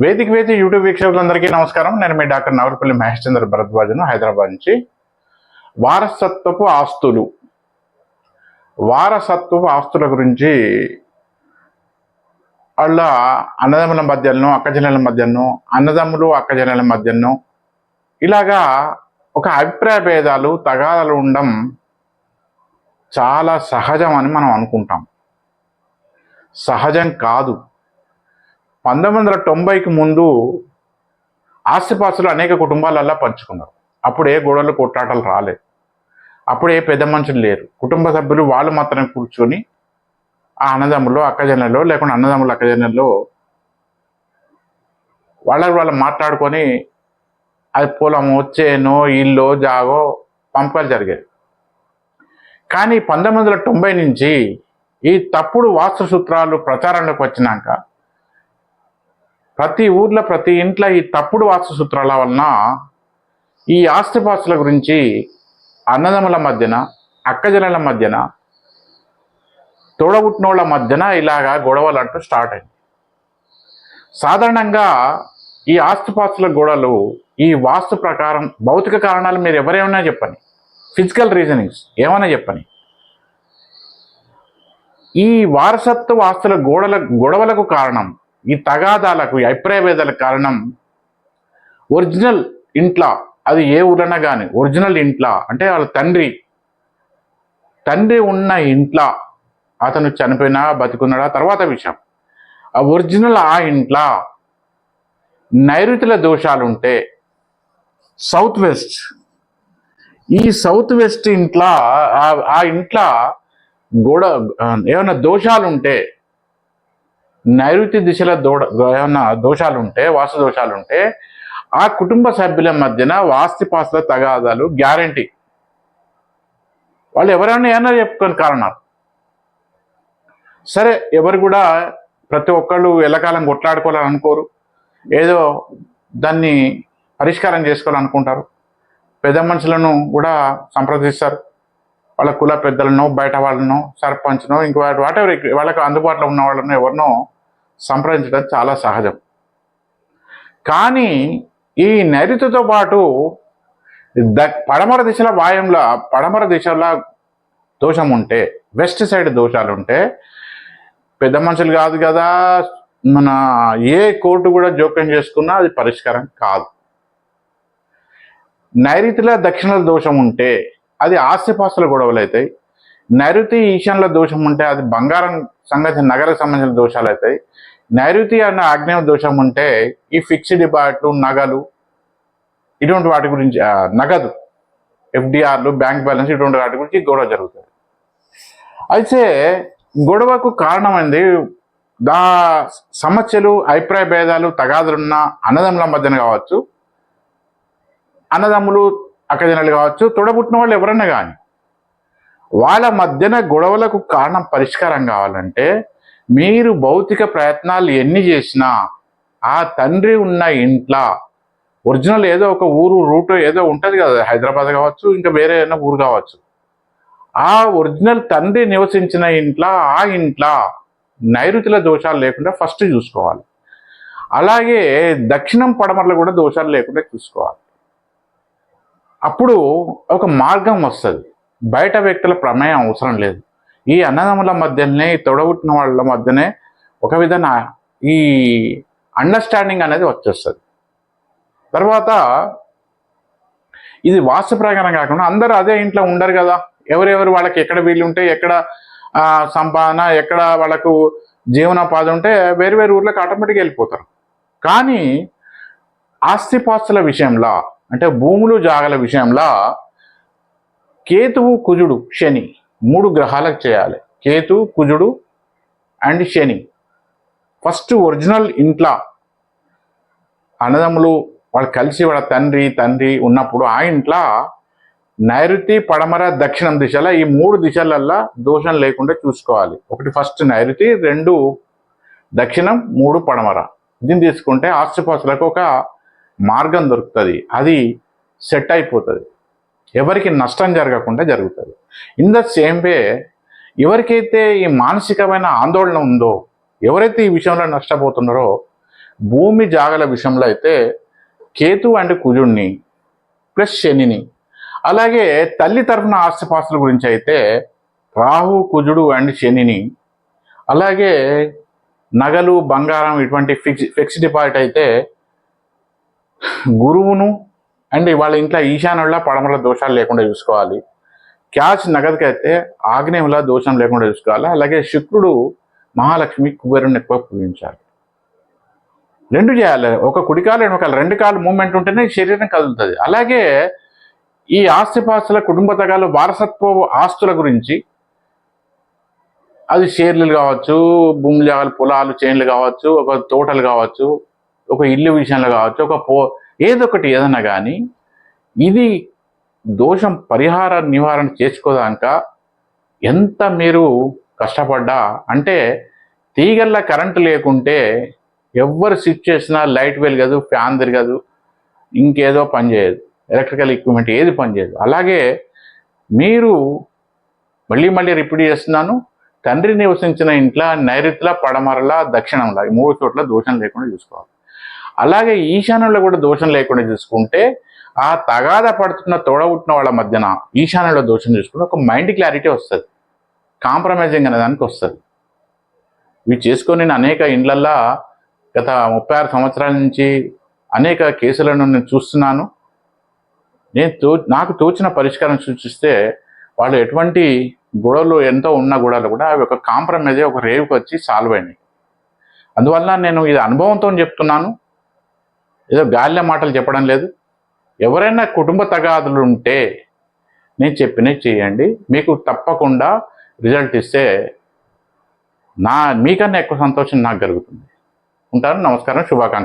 వేదిక వేది యూట్యూబ్ వీక్షకులందరికీ నమస్కారం. నేను మీ డాక్టర్ నవరపల్లి మహేష్ చంద్ర భరద్వాజను హైదరాబాద్ నుంచి. వారసత్వపు ఆస్తులు. వారసత్వపు ఆస్తుల గురించి వాళ్ళ అన్నదమ్ముల మధ్యను అక్కజనుల మధ్యను అన్నదమ్ములు అక్కజనుల మధ్యను ఇలాగా ఒక అభిప్రాయ భేదాలు తగాదాలు ఉండడం చాలా సహజం అని మనం అనుకుంటాం. సహజం కాదు. పంతొమ్మిది వందల తొంభైకి ముందు ఆస్తిపాస్తులు అనేక కుటుంబాలల్లా పంచుకున్నారు. అప్పుడే గొడవలు కొట్లాటలు రాలేదు. అప్పుడే పెద్ద మనుషులు లేరు. కుటుంబ సభ్యులు వాళ్ళు మాత్రమే కూర్చొని ఆ అన్నదమ్ములు అక్కజనులలో లేకుండా అన్నదమ్ములు అక్కజనులలో వాళ్ళకి వాళ్ళు మాట్లాడుకొని అది పొలం వచ్చేనో ఇల్లు జాగో పంపకాలు జరిగేది కానీ పంతొమ్మిది వందల తొంభై నుంచి ఈ తప్పుడు వాస్తు సూత్రాలు ప్రచారంలోకి వచ్చినాక ప్రతి ఊర్లో ప్రతి ఇంట్లో ఈ తప్పుడు వాస్తు సూత్రాల వలన ఈ ఆస్తిపాస్తుల గురించి అన్నదమ్ముల మధ్యన అక్కజనుల మధ్యన తోడబుట్టినోళ్ళ మధ్యన ఇలాగా గొడవలు అంటూ స్టార్ట్ అయింది. సాధారణంగా ఈ ఆస్తిపాస్తుల గొడవలు ఈ వాస్తు ప్రకారం భౌతిక కారణాలు మీరు ఎవరేమైనా చెప్పండి ఫిజికల్ రీజనింగ్స్ ఏమైనా చెప్పని ఈ వారసత్వ ఆస్తుల గోడల గొడవలకు కారణం ఈ తగాదాలకు ఈ కారణం ఒరిజినల్ ఇంట్లో. అది ఏ ఊరన్నా కానీ ఒరిజినల్ ఇంట్లో. అంటే వాళ్ళ తండ్రి తండ్రి ఉన్న ఇంట్లో. అతను చనిపోయినా బతుకున్నాడా తర్వాత విషయం. ఆ ఒరిజినల్ ఆ ఇంట్లో. నైరుతుల దోషాలు ఉంటే సౌత్ వెస్ట్. ఈ సౌత్ వెస్ట్ ఇంట్లో ఆ- ఆ ఇంట్లో గోడ ఏమైనా దోషాలు ఉంటే నైరుతి దిశల దోడ ఏమన్నా దోషాలు ఉంటే వాస్తు దోషాలు ఉంటే ఆ కుటుంబ సభ్యుల మధ్యన వాస్తిపాస్తుల తగాదాలు గ్యారంటీ. వాళ్ళు ఎవరైనా ఏమన్నా చెప్పుకొని కారణాలు. సరే ఎవరు కూడా ప్రతి ఒక్కళ్ళు ఎల్లకాలం కొట్లాడుకోవాలని అనుకోరు ఏదో దాన్ని పరిష్కారం చేసుకోవాలనుకుంటారు. పెద్ద మనుషులను కూడా సంప్రదిస్తారు. వాళ్ళ కుల పెద్దలను బయట వాళ్ళను సర్పంచ్ను ఇంక వాట్ ఎవర్ వాళ్ళకి అందుబాటులో ఉన్న వాళ్ళను ఎవరినో సంప్రదించడం చాలా సహజం. కానీ ఈ నైరుతితో పాటు ద పడమర దిశల వాయంలో పడమర దిశలో దోషం ఉంటే వెస్ట్ సైడ్ దోషాలు ఉంటే పెద్ద మనుషులు కాదు కదా మన ఏ కోర్టు కూడా జోక్యం చేసుకున్నా అది పరిష్కారం కాదు. నైరుతిలో దక్షిణల దోషం ఉంటే అది ఆస్తిపాస్తుల గొడవలు అవుతాయి నైరుతి ఈశాన్ల దోషం ఉంటే అది బంగారం సంగతి నగర సంబంధించిన దోషాలు అవుతాయి. నైరుతి అన్న ఆగ్నేయ దోషం ఉంటే ఈ ఫిక్స్డ్ డిపాజిట్లు నగలు ఇటువంటి వాటి గురించి నగదు ఎఫ్డిఆర్లు బ్యాంక్ బ్యాలెన్స్ ఇటువంటి వాటి గురించి గొడవ జరుగుతుంది. అయితే గొడవకు కారణమైంది దా సమస్యలు అభిప్రాయ భేదాలు తగాదులున్న అన్నదమ్ముల మధ్యన కావచ్చు అన్నదమ్ములు అక్కజనులు కావచ్చు తొడబుట్టిన వాళ్ళు ఎవరన్నా కానీ వాళ్ళ మధ్యన గొడవలకు కారణం పరిష్కారం కావాలంటే మీరు భౌతిక ప్రయత్నాలు ఎన్ని చేసినా ఆ తండ్రి ఉన్న ఇంట్లో ఒరిజినల్ ఏదో ఒక ఊరు రూట్ ఏదో ఉంటుంది కదా హైదరాబాద్ కావచ్చు ఇంకా వేరే ఏదైనా ఊరు కావచ్చు. ఆ ఒరిజినల్ తండ్రి నివసించిన ఇంట్లో ఆ ఇంట్లో నైరుతుల దోషాలు లేకుండా ఫస్ట్ చూసుకోవాలి. అలాగే దక్షిణం పడమరలు కూడా దోషాలు లేకుండా చూసుకోవాలి. అప్పుడు ఒక మార్గం వస్తుంది. బయట వ్యక్తుల ప్రమేయం అవసరం లేదు. ఈ అన్నదమ్ముల మధ్యనే ఈ తొడగుట్టిన వాళ్ళ మధ్యనే ఒక విధంగా ఈ అండర్స్టాండింగ్ అనేది వచ్చేస్తుంది. తర్వాత ఇది వాస్తు ప్రకారం కాకుండా అందరూ అదే ఇంట్లో ఉండరు కదా. ఎవరెవరు వాళ్ళకి ఎక్కడ వీలు ఉంటే ఎక్కడ సంపాదన ఎక్కడ వాళ్ళకు జీవనోపాధి ఉంటే వేరు వేరు ఊర్లకు ఆటోమేటిక్గా వెళ్ళిపోతారు. కానీ ఆస్తిపాస్తుల విషయంలో అంటే భూములు జాగల విషయంలో కేతువు కుజుడు శని. మూడు గ్రహాలకు చేయాలి. కేతు కుజుడు అండ్ శని. ఫస్ట్ ఒరిజినల్ ఇంట్లో అన్నదమ్ములు వాళ్ళు కలిసి వాళ్ళ తండ్రి తండ్రి ఉన్నప్పుడు ఆ ఇంట్లో నైరుతి పడమర దక్షిణం దిశలో ఈ మూడు దిశలల్లా దోషం లేకుండా చూసుకోవాలి. ఒకటి ఫస్ట్ నైరుతి రెండు దక్షిణం మూడు పడమర. దీన్ని తీసుకుంటే ఆస్తిపాస్తులకు ఒక మార్గం దొరుకుతుంది. అది సెట్ అయిపోతుంది. ఎవరికి నష్టం జరగకుండా జరుగుతుంది. ఇన్ ద సేమ్ వే ఎవరికైతే ఈ మానసికమైన ఆందోళన ఉందో ఎవరైతే ఈ విషయంలో నష్టపోతున్నారో భూమి జాగల విషయంలో అయితే కేతు అండ్ కుజుడిని ప్లస్ శనిని అలాగే తల్లి తరఫున ఆస్తిపాస్తుల గురించి అయితే రాహు కుజుడు అండ్ శనిని అలాగే నగలు బంగారం ఇటువంటి ఫిక్స్ ఫిక్స్డ్ డిపాజిట్ అయితే గురువును అండ్ వాళ్ళ ఇంట్లో ఈశాన్యంలో పడమల దోషాలు లేకుండా చూసుకోవాలి. క్యాష్ నగదుకైతే ఆగ్నేయంలో దోషం లేకుండా చూసుకోవాలి. అలాగే శుక్రుడు మహాలక్ష్మి కుబేరుని ఎక్కువ పూజించాలి. రెండు చేయాలి. ఒక కుడికాలు ఎడమకాలు రెండు కాలు. మూమెంట్ ఉంటేనే శరీరం కదులుతుంది. అలాగే ఈ ఆస్తిపాస్తుల కుటుంబ తగాలు వారసత్వ ఆస్తుల గురించి అది షేర్లు కావచ్చు భూమి జాగాలు పొలాలు చేన్లు కావచ్చు ఒక తోటలు కావచ్చు ఒక ఇల్లు విషయంలో కావచ్చు ఒక పో ఏదొకటి ఏదన్నా కానీ ఇది దోషం పరిహార నివారణ చేసుకోదాక ఎంత మీరు కష్టపడ్డా అంటే తీగల్ల కరెంటు లేకుంటే ఎవ్వరు స్విచ్ చేసినా లైట్ వెలగదు ఫ్యాన్ తిరగదు ఇంకేదో పనిచేయదు ఎలక్ట్రికల్ ఎక్విప్మెంట్ ఏది పనిచేయదు అలాగే మీరు మళ్ళీ మళ్ళీ రిపీట్ చేస్తున్నాను తండ్రి నివసించిన ఇంట్లో నైరుతిలా పడమరలా దక్షిణంలా ఈ మూడు చోట్ల దోషం లేకుండా చూసుకోవాలి. అలాగే ఈశాన్యంలో కూడా దోషం లేకుండా చూసుకుంటే ఆ తగాద పడుతున్న తోడబుట్టిన వాళ్ళ మధ్యన ఈశాన్యంలో దోషం చూసుకుంటే ఒక మైండ్ క్లారిటీ వస్తుంది. కాంప్రమైజింగ్ అనే దానికి వస్తుంది. ఇవి చేసుకొని నేను అనేక ఇండ్లల్లో గత ముప్పై ఆరు సంవత్సరాల నుంచి అనేక కేసులను నేను చూస్తున్నాను. నేను తో నాకు తోచిన పరిష్కారం సూచిస్తే వాళ్ళు ఎటువంటి గొడవలు ఎంతో ఉన్న గొడవలు కూడా అవి ఒక కాంప్రమైజ్ ఒక రేవుకి వచ్చి సాల్వ్ అయినాయి. అందువల్ల నేను ఇది అనుభవంతో చెప్తున్నాను. ఏదో గాలిలో మాటలు చెప్పడం లేదు. ఎవరైనా కుటుంబ తగాదులు ఉంటే నేను చెప్పినవి చేయండి. మీకు తప్పకుండా రిజల్ట్ ఇస్తే నా మీకన్నా ఎక్కువ సంతోషం నాకు కలుగుతుంది. ఉంటాను. నమస్కారం. శుభాకాంక్ష